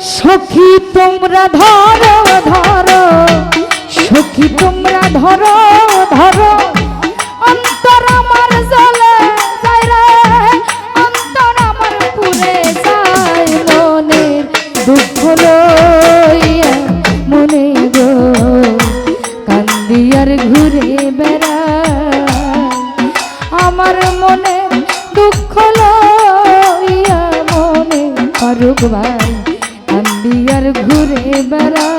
সখী, তোমরা ধরো ধরো। সখী, তোমরা ধরো ধরো। অন্তর আমার জলে যায় রে। অন্তর আমার পুরে যায় দুঃখ লইয়া মনে গো। কান্দি আর ঘুরে বেড়া আমার মনে দুঃখ লইয়া মনে ফারুক ভাই। ঘুরে বেড়ায়।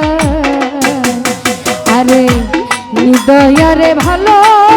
আরে হৃদয়ারে ভালোবেসে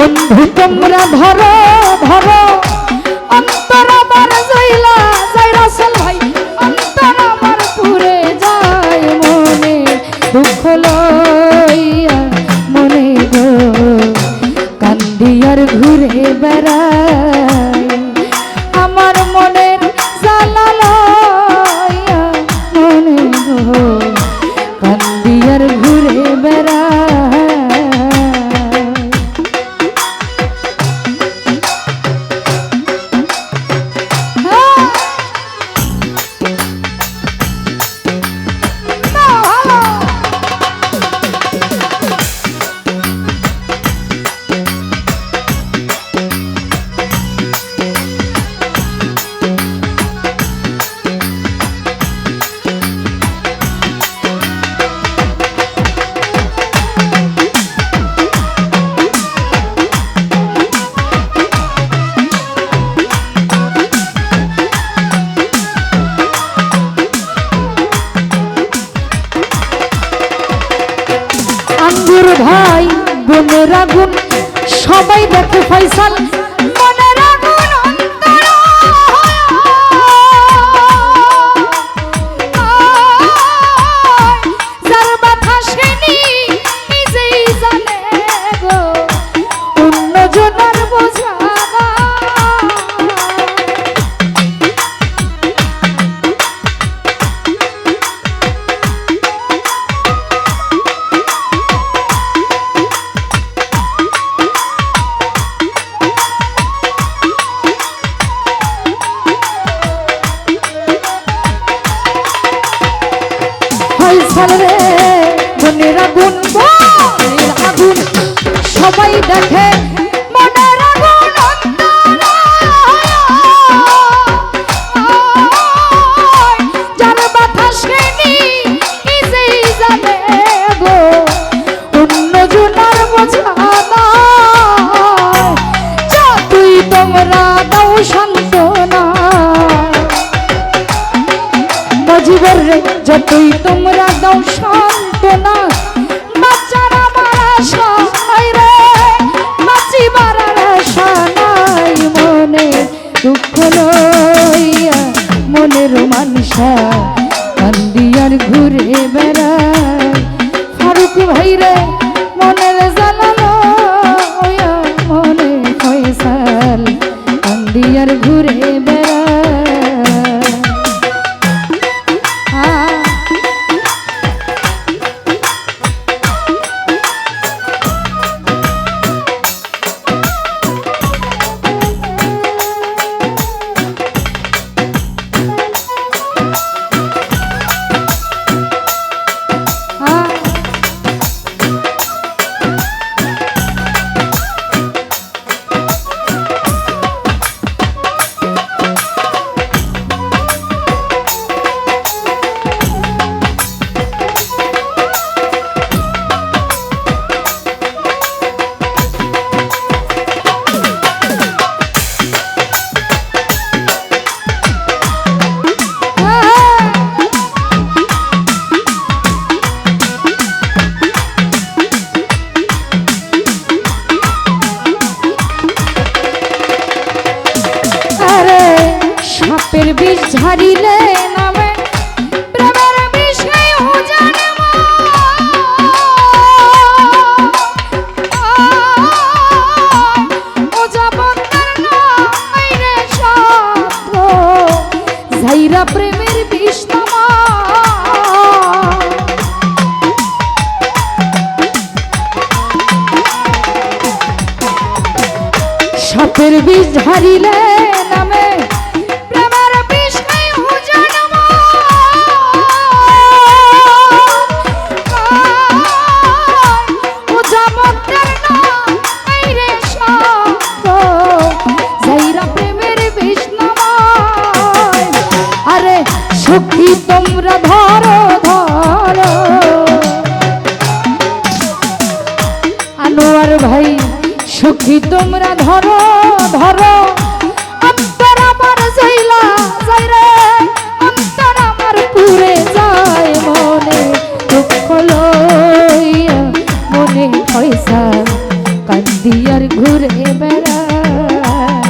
বন্ধু তোমরা ধরো ধরো। অন্তর আমার জইলা যাই রাসেল ভাই অন্তর আমার পুরে যায় মনে দুঃখ লইয়া মনে গো। কান্দিয়ার ঘুরে বেড়ায় বোনের আগুন সবাই দেখো ফয়সাল। ফয়সাল রে আগুন। সবাই দেখে হাতের বিষ ঝারিলে নামে। শক্তি তোমরা ধরো বলছি তোমরা ধরো ধরো। অন্তর আমার জইলা যাই রে। অন্তর আমার পুরে যায় মনে দুঃখ লইয়া, মনে পয়সা কান্দি ঘুরে বেড়ায়।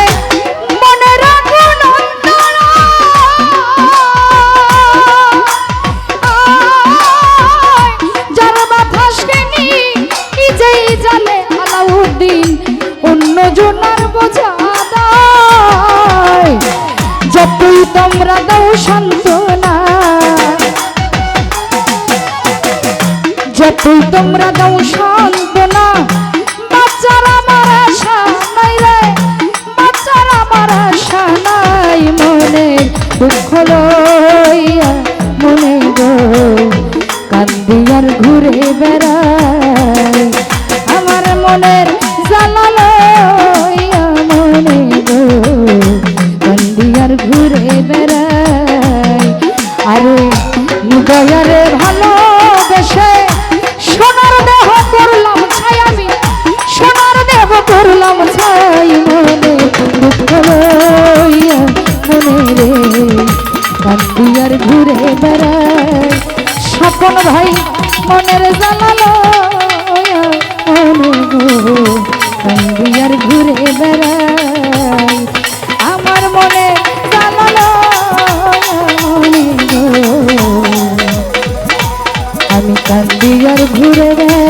লইয়া মনে গো কান্দি আর ঘুরে বেড়ায়। আমার মনের মনে গো কান্দি আর ঘুরে বেড়ায়। আরে মনের মনে কান্দি আর ঘুরে বেড়াই আমার মনে গো আমি কান্দি আর ঘুরে বেড়াই।